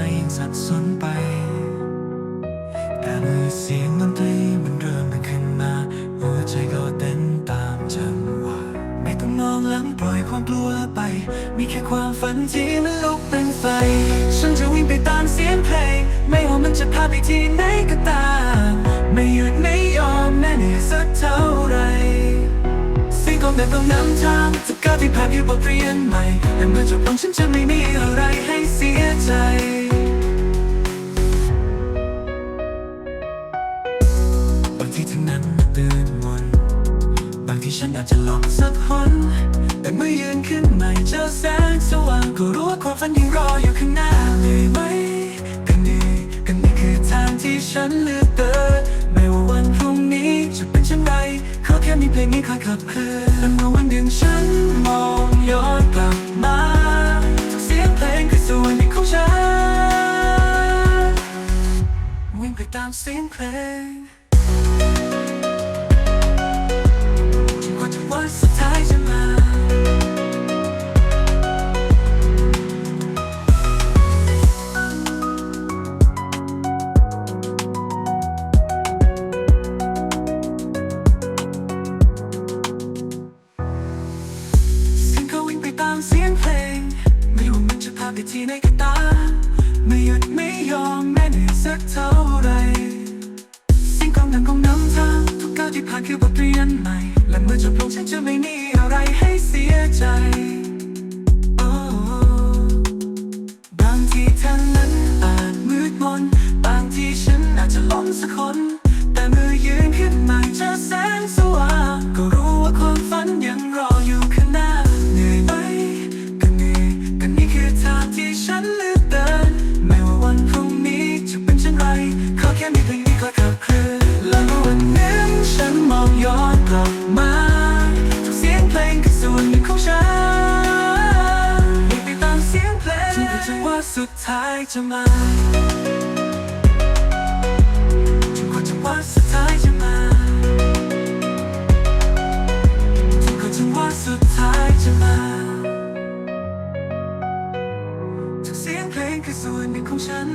ยใจยังสับสนไป แต่เมื่อเสียงดนตรีมันเริ่มดังขึ้นมา หัวใจก็เต้นตามจังหวะไม่ต้องมองหลังปล่อยความกลัวไป มีแค่ความฝันที่มันลุกเป็นไฟ ฉันจะวิ่งไปตามเสียงเพลง ไม่ว่ามันจะพาไปที่ไหนก็ตาม ไม่หยุดไม่ยอมแม้เหนื่อยสักเท่าไหร สิ่งของแต่ต้องนำทางจะก้าวที่ผ่านคือบทเรียนใหม่แต่เมื่อจบลงฉันจะไม่มีอะไรให้เสียใจบางทีทั้งนั้นตื่นมนบางทีฉันอาจจะหลอกสักคนแต่เมื่อยืนขึ้นใหม่เจอแสงสว่างก็รู้ว่าความฝันยังรออยู่ข้างหน้า ค่มีเพลงนี้คอยขับเคลื่อนเมื่อวันหนึ่งฉันมองย้อนกลับมาทุกเสียงเพลงคือส่วนหนึ่งของฉันวิ่งไปตามเสียงเพลงางไมเสียงเพลง ไม่ว่ามันจะพาไปที่ไหนก็ตามไม่หยุดไม่ยอมแม้เหนื่อยสักเท่าไรเสียงกลองดังของน้ำทางทุกก้าวที่ผ่านคือบทเรียนใหม่ และเมื่อจบลงฉันจะไม่มีอะไรให้เสียใจ กลับมาทุกเสียงเพลงคือส่วนหนึ่งของฉันวิ่งไปตามเสียงเพลงจนกว่าสุดท้ายจะมาจนกว่าจังหวะสุดท้ายจะมาจนกว่าจังหวะสุดท้ายจะมาทุกเสียงเพลงคือส่วนหนึ่งของฉัน